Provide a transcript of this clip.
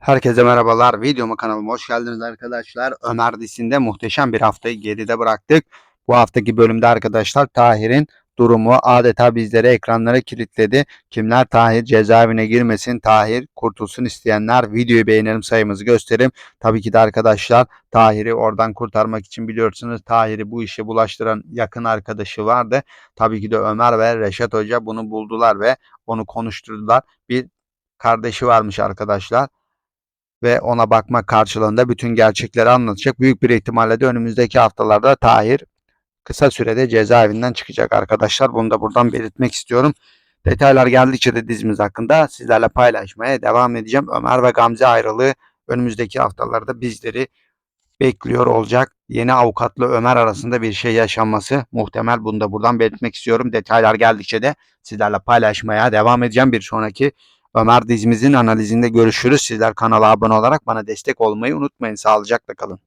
Herkese merhabalar. Videoma kanalıma hoş geldiniz arkadaşlar. Ömer dizisinde muhteşem bir haftayı geride bıraktık. Bu haftaki bölümde arkadaşlar Tahir'in durumu adeta bizleri ekranlara kilitledi. Kimler Tahir cezaevine girmesin, Tahir kurtulsun isteyenler videoyu beğenelim sayımızı gösterelim. Tabii ki de arkadaşlar Tahir'i oradan kurtarmak için biliyorsunuz Tahir'i bu işe bulaştıran yakın arkadaşı vardı. Tabii ki de Ömer ve Reşat Hoca bunu buldular ve onu konuşturdular. Bir kardeşi varmış arkadaşlar ve ona bakma karşılığında bütün gerçekleri anlatacak. Büyük bir ihtimalle de önümüzdeki haftalarda Tahir kısa sürede cezaevinden çıkacak arkadaşlar. Bunu da buradan belirtmek istiyorum. Detaylar geldikçe de dizimiz hakkında sizlerle paylaşmaya devam edeceğim. Ömer ve Gamze ayrılığı önümüzdeki haftalarda bizleri bekliyor olacak. Yeni avukatla Ömer arasında bir şey yaşanması muhtemel. Bunu da buradan belirtmek istiyorum. Detaylar geldikçe de sizlerle paylaşmaya devam edeceğim. Bir sonraki Ömer dizimizin analizinde görüşürüz. Sizler kanala abone olarak bana destek olmayı unutmayın. Sağlıcakla kalın.